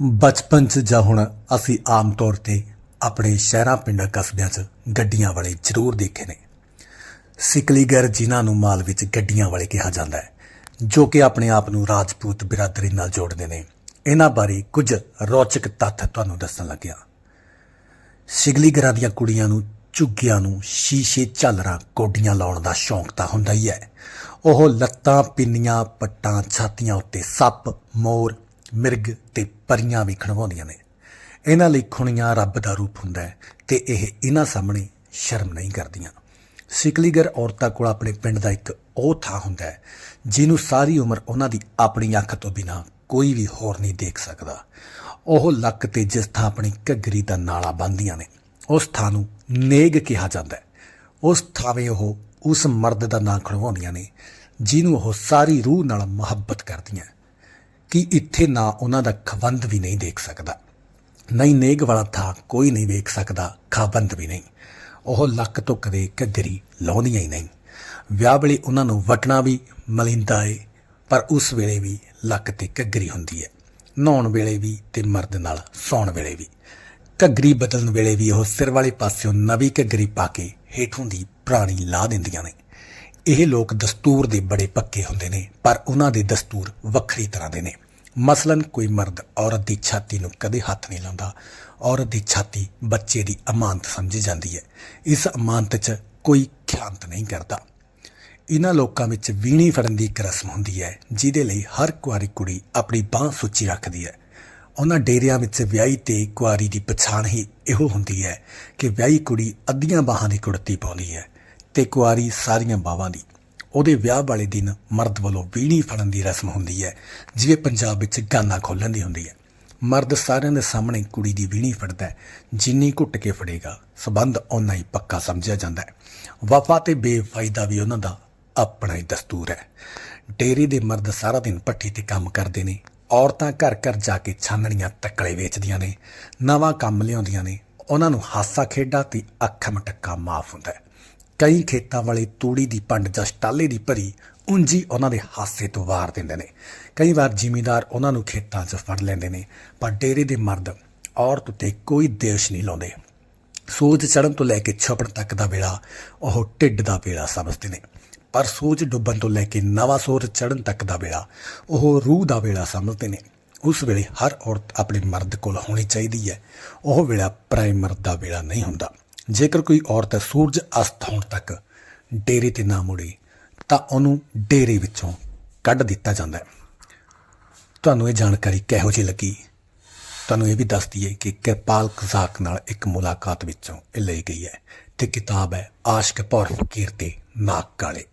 ਬਚਪਨ 'ਚ ਜਾਂ ਹੁਣ ਅਸੀਂ ਆਮ ਤੌਰ ਤੇ ਆਪਣੇ ਸ਼ਹਿਰਾਂ, ਪਿੰਡਾਂ, ਕਸਬਿਆਂ 'ਚ ਗੱਡੀਆਂ ਵਾਲੇ ਜ਼ਰੂਰ ਦੇਖੇ ਨੇ। ਸਿਕਲੀਗਰ ਜਿਨ੍ਹਾਂ ਨੂੰ ਮਾਲ ਵਿੱਚ ਗੱਡੀਆਂ ਵਾਲੇ ਕਿਹਾ ਜਾਂਦਾ ਹੈ, ਜੋ ਕਿ ਆਪਣੇ ਆਪ ਨੂੰ ਰਾਜਪੂਤ ਬਿਰਾਦਰੀ ਨਾਲ ਜੋੜਦੇ ਨੇ। ਇਹਨਾਂ ਬਾਰੇ ਕੁਝ ਰੌਚਕ ਤੱਥ ਤੁਹਾਨੂੰ ਦੱਸਣ ਲੱਗਿਆ। ਸਿਗਲੀਗਰਾਂ ਦੀਆਂ ਕੁੜੀਆਂ ਨੂੰ ਝੁੱਗੀਆਂ ਨੂੰ ਸ਼ੀਸ਼ੇ ਝਾਲਰਾਂ ਕੋਡੀਆਂ ਲਾਉਣ ਦਾ ਸ਼ੌਂਕ ਤਾਂ ਹੁੰਦਾ ਹੀ ਹੈ। ਉਹ ਲੱਤਾਂ, ਪਿੰਨੀਆਂ, ਪੱਟਾਂ, ਛਾਤੀਆਂ ਉੱਤੇ ਸੱਪ, ਮੋਰ ਮਿਰਗ ਤੇ ਪਰੀਆਂ ਵੀ ਖਣਵਾਉਂਦੀਆਂ ਨੇ। ਇਹਨਾਂ ਲਈ ਖੁਣੀਆਂ ਰੱਬ ਦਾ ਰੂਪ ਹੁੰਦਾ ਹੈ ਤੇ ਇਹ ਇਹਨਾਂ ਸਾਹਮਣੇ ਸ਼ਰਮ ਨਹੀਂ ਕਰਦੀਆਂ। ਸਿਕਲੀਗਰ ਔਰਤਾਂ ਕੋਲ ਆਪਣੇ ਪਿੰਡ ਦਾ ਇੱਕ ਉਹ ਥਾਂ ਹੁੰਦਾ ਹੈ, ਜਿਹਨੂੰ ਸਾਰੀ ਉਮਰ ਉਹਨਾਂ ਦੀ ਆਪਣੀ ਅੱਖ ਤੋਂ ਬਿਨਾ ਕੋਈ ਵੀ ਹੋਰ ਨਹੀਂ ਦੇਖ ਸਕਦਾ। ਉਹ ਲੱਕ ਤੇ ਜਿਸ ਥਾਂ ਆਪਣੀ ਘੱਗਰੀ ਦਾ ਨਾਲਾ ਬੰਨ੍ਹਦੀਆਂ ਨੇ, ਉਸ ਥਾਂ ਨੂੰ ਨੇਗ ਕਿਹਾ ਜਾਂਦਾ ਹੈ। ਉਸ ਥਾਵੇਂ ਉਹ ਉਸ ਮਰਦ ਦਾ ਨਾਂ ਖੜਵਾਉਂਦੀਆਂ ਨੇ, ਜਿਹਨੂੰ ਉਹ ਸਾਰੀ ਰੂਹ ਨਾਲ ਮੁਹੱਬਤ ਕਰਦੀਆਂ ਕਿ ਇੱਥੇ ਨਾ ਉਹਨਾਂ ਦਾ ਖਵੰਦ ਵੀ ਨਹੀਂ ਦੇਖ ਸਕਦਾ। ਨਹੀਂ ਨੇਗ ਵਾਲਾ ਥਾਂ ਕੋਈ ਨਹੀਂ ਵੇਖ ਸਕਦਾ ਖਾਬੰਦ ਵੀ ਨਹੀਂ। ਉਹ ਲੱਕ ਤੋਂ ਕਦੇ ਘੱਗਰੀ ਲਾਉਂਦੀਆਂ ਹੀ ਨਹੀਂ। ਵਿਆਹ ਵੇਲੇ ਉਹਨਾਂ ਨੂੰ ਵਟਣਾ ਵੀ ਮਲਿੰਦਾ ਏ, ਪਰ ਉਸ ਵੇਲੇ ਵੀ ਲੱਕ ਤੇ ਘੱਗਰੀ ਹੁੰਦੀ ਹੈ ਨਹਾਉਣ ਵੇਲੇ ਵੀ ਤੇ ਮਰਦ ਨਾਲ ਸੌਣ ਵੇਲੇ ਵੀ। ਘੱਗਰੀ ਬਦਲਣ ਵੇਲੇ ਵੀ ਉਹ ਸਿਰ ਵਾਲੇ ਪਾਸਿਓਂ ਨਵੀਂ ਘੱਗਰੀ ਪਾ ਕੇ ਹੇਠੋਂ ਦੀ ਪ੍ਰਾਣੀ ਲਾ ਦਿੰਦੀਆਂ ਨੇ। ਇਹ ਲੋਕ ਦਸਤੂਰ ਦੇ ਬੜੇ ਪੱਕੇ ਹੁੰਦੇ ਨੇ, ਪਰ ਉਹਨਾਂ ਦੇ ਦਸਤੂਰ ਵੱਖਰੀ ਤਰ੍ਹਾਂ ਦੇ ਨੇ। ਮਸਲਨ ਕੋਈ ਮਰਦ ਔਰਤ ਦੀ ਛਾਤੀ ਨੂੰ ਕਦੇ ਹੱਥ ਨਹੀਂ ਲਾਉਂਦਾ। ਔਰਤ ਦੀ ਛਾਤੀ ਬੱਚੇ ਦੀ ਅਮਾਨਤ ਸਮਝੀ ਜਾਂਦੀ ਹੈ। ਇਸ ਅਮਾਨਤ 'ਚ ਕੋਈ ਖਿਆਨਤ ਨਹੀਂ ਕਰਦਾ। ਇਹਨਾਂ ਲੋਕਾਂ ਵਿੱਚ ਵੀਣੀ ਫੜਨ ਦੀ ਇੱਕ ਰਸਮ ਹੁੰਦੀ ਹੈ, ਜਿਹਦੇ ਲਈ ਹਰ ਕੁਆਰੀ ਕੁੜੀ ਆਪਣੀ ਬਾਹ ਸੁੱਚੀ ਰੱਖਦੀ ਹੈ। ਉਹਨਾਂ ਡੇਰਿਆਂ ਵਿੱਚ ਵਿਆਹੀ ਤੇ ਕੁਆਰੀ ਦੀ ਪਛਾਣ ਹੀ ਇਹੋ ਹੁੰਦੀ ਹੈ ਕਿ ਵਿਆਹੀ ਕੁੜੀ ਅੱਧੀਆਂ ਬਾਹਾਂ ਦੀ ਕੁੜਤੀ ਪਾਉਂਦੀ ਹੈ ਤੇ ਕੁਆਰੀ ਸਾਰੀਆਂ ਬਾਹਾਂ ਦੀ ਉਹਦੇ ਵਿਆਹ ਵਾਲੇ ਦਿਨ ਮਰਦ ਵੱਲੋਂ ਵੀਣੀ ਫੜਨ ਦੀ ਰਸਮ ਹੁੰਦੀ ਹੈ, ਜਿਵੇਂ ਪੰਜਾਬ ਵਿੱਚ ਗਾਨਾ ਖੋਲਣ ਦੀ ਹੁੰਦੀ ਹੈ। ਮਰਦ ਸਾਰਿਆਂ ਦੇ ਸਾਹਮਣੇ ਕੁੜੀ ਦੀ ਵੀਣੀ ਫੜਦਾ ਹੈ, ਜਿੰਨੀ ਘੁੱਟ ਕੇ ਫੜੇਗਾ, ਸਬੰਧ ਓਨਾ ਹੀ ਪੱਕਾ ਸਮਝਿਆ ਜਾਂਦਾ ਹੈ। ਵਫਾ ਤੇ ਬੇਵਫਾਈ ਦਾ ਵੀ ਉਹਨਾਂ ਦਾ ਆਪਣਾ ਹੀ ਦਸਤੂਰ ਹੈ। ਡੇਰੀ ਦੇ ਮਰਦ ਸਾਰਾ ਦਿਨ ਪੱਠੀ ਤੇ ਕੰਮ ਕਰਦੇ ਨੇ, ਔਰਤਾਂ ਘਰ ਘਰ ਜਾ ਕੇ ਛਾਨਣੀਆਂ ਤੱਕਲੇ ਵੇਚਦੀਆਂ ਨੇ, ਨਵਾਂ ਕੰਮ ਲਿਆਉਂਦੀਆਂ ਨੇ, ਉਹਨਾਂ ਨੂੰ ਹਾਸਾ ਖੇਡਾ ਤੇ ਅੱਖ ਮਟੱਕਾ ਮਾਫ ਹੁੰਦਾ ਹੈ। ਕਈ ਖੇਤਾਂ ਵਾਲੇ ਤੂੜੀ ਦੀ ਪੰਡ ਜਾਂ ਸਟਾਲੇ ਦੀ ਭਰੀ ਉਂਜੀ ਉਹਨਾਂ ਦੇ ਹਾਸੇ ਤੋਂ ਵਾਰ ਦਿੰਦੇ ਨੇ। ਕਈ ਵਾਰ ਜ਼ਿਮੀਂਦਾਰ ਉਹਨਾਂ ਨੂੰ ਖੇਤਾਂ 'ਚ ਫੜ ਲੈਂਦੇ ਨੇ, ਪਰ ਡੇਰੇ ਦੇ ਮਰਦ ਔਰਤ ਉੱਤੇ ਕੋਈ ਦੇਸ਼ ਨਹੀਂ ਲਾਉਂਦੇ। ਸੂਰਜ ਚੜ੍ਹਨ ਤੋਂ ਲੈ ਕੇ ਛਪਣ ਤੱਕ ਦਾ ਵੇਲਾ ਉਹ ਢਿੱਡ ਦਾ ਵੇਲਾ ਸਮਝਦੇ ਨੇ, ਪਰ ਸੂਰਜ ਡੁੱਬਣ ਤੋਂ ਲੈ ਕੇ ਨਵਾਂ ਸੂਰਜ ਚੜ੍ਹਨ ਤੱਕ ਦਾ ਵੇਲਾ ਉਹ ਰੂਹ ਦਾ ਵੇਲਾ ਸਮਝਦੇ ਨੇ। ਉਸ ਵੇਲੇ ਹਰ ਔਰਤ ਆਪਣੇ ਮਰਦ ਕੋਲ ਹੋਣੀ ਚਾਹੀਦੀ ਹੈ। ਉਹ ਵੇਲਾ ਪਰਾਏ ਦਾ ਵੇਲਾ ਨਹੀਂ ਹੁੰਦਾ। ਜੇਕਰ ਕੋਈ ਔਰਤ ਸੂਰਜ ਅਸਤ ਹੋਣ ਤੱਕ ਡੇਰੇ ਤੇ ਨਾ ਮੁੜੇ, ਤਾਂ ਉਹਨੂੰ ਡੇਰੇ ਵਿੱਚੋਂ ਕੱਢ ਦਿੱਤਾ ਜਾਂਦਾ ਹੈ। ਤੁਹਾਨੂੰ ਇਹ ਜਾਣਕਾਰੀ ਕਿਹੋ ਜਿਹੀ ਲੱਗੀ? ਤੁਹਾਨੂੰ ਇਹ ਵੀ ਦੱਸ ਦਈਏ ਕਿ ਕਿਰਪਾਲ ਕਜ਼ਾਕ ਨਾਲ ਇੱਕ ਮੁਲਾਕਾਤ ਵਿੱਚੋਂ ਇਹ ਲਈ ਗਈ ਹੈ ਤੇ ਕਿਤਾਬ ਹੈ ਆਸ਼ਕ ਭੌਰ ਫਕੀਰ ਤੇ ਨਾਕ ਕਾਲੇ।